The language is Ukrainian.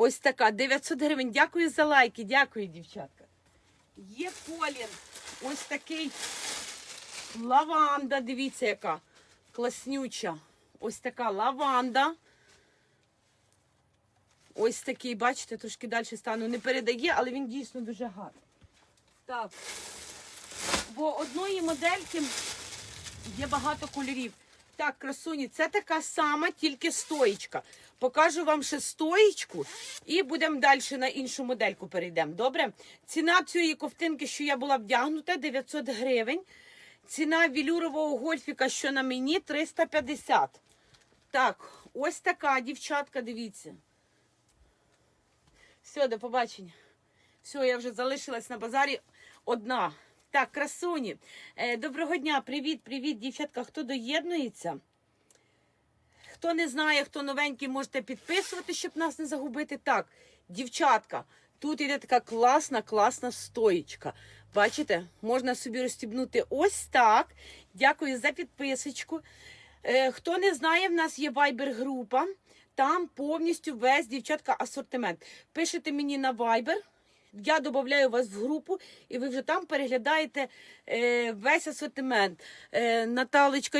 Ось така 900 гривень. Дякую за лайки, дякую, дівчатка. Є колір. Ось такий лаванда. Дивіться, яка класнюча. Ось така лаванда. Ось такий, бачите, трошки далі стану. Не передає, але він дійсно дуже гарний. Так. Бо одної модельки є багато кольорів. Так, красуні, це така сама, тільки стоїчка. Покажу вам ще стоїчку і будемо далі на іншу модельку перейдемо. Добре? Ціна цієї ковтинки, що я була вдягнута, 900 гривень. Ціна вілюрового гольфіка, що на мені, 350. Так, ось така дівчатка, дивіться. Все, до побачення. Все, я вже залишилась на базарі одна. Так, красуні. Е, доброго дня, привіт, привіт, дівчатка. Хто доєднується? Хто не знає, хто новенький, можете підписувати, щоб нас не загубити. Так, дівчатка, тут іде така класна, класна стоїчка. Бачите, можна собі розстібнути ось так. Дякую за підписочку. Е, хто не знає, в нас є Viber-група. Там повністю весь дівчатка асортимент. Пишете мені на Viber. Я додаю вас в групу, і ви вже там переглядаєте е, весь асортимент. Е, Наталочка